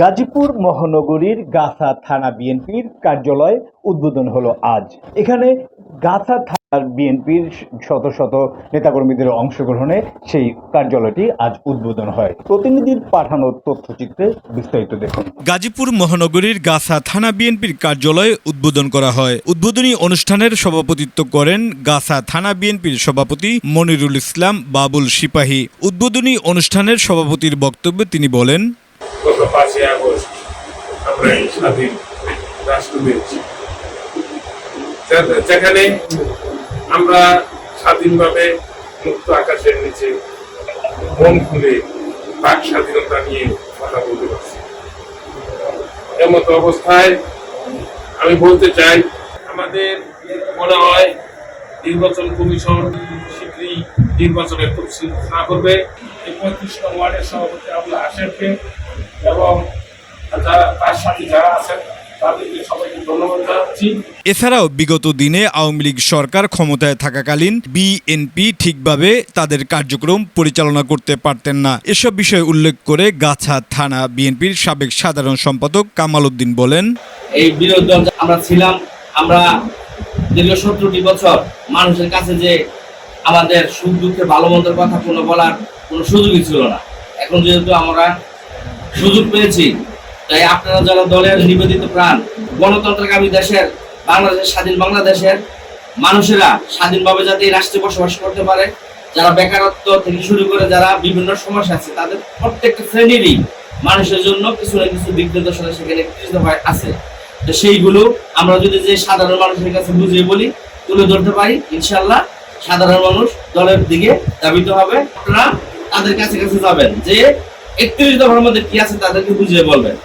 গাজীপুর মহানগরীর গাছা থানা বিএনপির কার্যালয় উদ্বোধন হলো আজ। এখানে গাছা থানার বিএনপির শত শত নেতাকর্মীদের অংশগ্রহণে সেই কার্যালয়টি আজ উদ্বোধন হয়। প্রতিনিধির পাঠানো তথ্যচিত্রে বিস্তারিত দেখুন। গাজীপুর মহানগরীর গাছা থানা বিএনপির কার্যালয়ে উদ্বোধন করা হয়। উদ্বোধনী অনুষ্ঠানের সভাপতিত্ব করেন গাছা থানা বিএনপির সভাপতি মনিরুল ইসলাম বাবুল সিপাহী। উদ্বোধনী অনুষ্ঠানের সভাপতির বক্তব্যে তিনি বলেন পাঁচই আগস্ট আমরা স্বাধীন রাষ্ট্র পেয়েছি যেখানে আমরা স্বাধীনভাবে মুক্ত আকাশের নিচে মন খুলে বাক স্বাধীনতা নিয়ে কথা বলতে পারছি। এমতো অবস্থায় আমি বলতে চাই, আমাদের মনে হয় নির্বাচন কমিশন শীঘ্রই নির্বাচনের তফসিল ঘোষণা করবে। এই পঁয়ত্রিশ ওয়ার্ডের সভাপতি আবুল হাসেমকে এবং যারা তার সাথে যারা আছেন তাদেরকে সবাইকে ধন্যবাদ জানাচ্ছি। এছাড়াও বিগত দিনে আওয়ামী লীগ সরকার ক্ষমতায় থাকাকালীন বিএনপি ঠিকভাবে তাদের কার্যক্রম পরিচালনা করতে পারতেন না। এসব বিষয় উল্লেখ করে গাছা থানা বিএনপির সাবেক সাধারণ সম্পাদক কামাল উদ্দিন বলেন এই বিরোধী দল আমরা ছিলাম আমরা দীর্ঘ সত্তরটি বছর মানুষের কাছে যে আমাদের সুখ দুঃখে ভালো মন্দের কথা কোনো বলার কোনো সুযোগই ছিল না। এখন যেহেতু আমরা সুযোগ পেয়েছি। তাই আপনারা যারা দলের নিবেদিত প্রাণ গণতন্ত্রকামী দেশের, বাংলাদেশের, স্বাধীন বাংলাদেশের মানুষেরা স্বাধীনভাবে যাতে এই রাষ্ট্রে বসবাস করতে পারে, যারা বেকারত্ব থেকে শুরু করে যারা বিভিন্ন সমস্যা আছে, তাদের প্রত্যেকটা শ্রেণীরই মানুষের জন্য কিছু না কিছু দিক নির্দেশনা সেখানে হয় আছে। তো সেইগুলো আমরা যদি যে সাধারণ মানুষের কাছে বুঝিয়ে বলি, তুলে ধরতে পারি ইনশাল্লাহ সাধারণ মানুষ দলের দিকে দাবিত হবে। আপনারা তাদের কাছে কাছে যাবেন যে একত্রিশ দফার মধ্যে কি আছে তাদেরকে বুঝিয়ে বলবেন।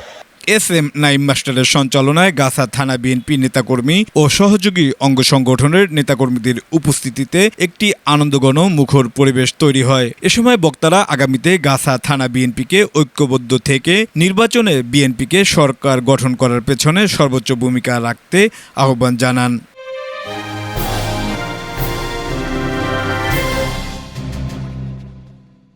এস এম নাইম মাস্টারের সঞ্চালনায় গাছা থানা বিএনপি নেতাকর্মী ও সহযোগী অঙ্গ সংগঠনের নেতাকর্মীদের উপস্থিতিতে একটি আনন্দঘন মুখর পরিবেশ তৈরি হয়। এ সময় বক্তারা আগামীতে গাছা থানা বিএনপিকে ঐক্যবদ্ধ থেকে নির্বাচনে বিএনপিকে সরকার গঠন করার পেছনে সর্বোচ্চ ভূমিকা রাখতে আহ্বান জানান।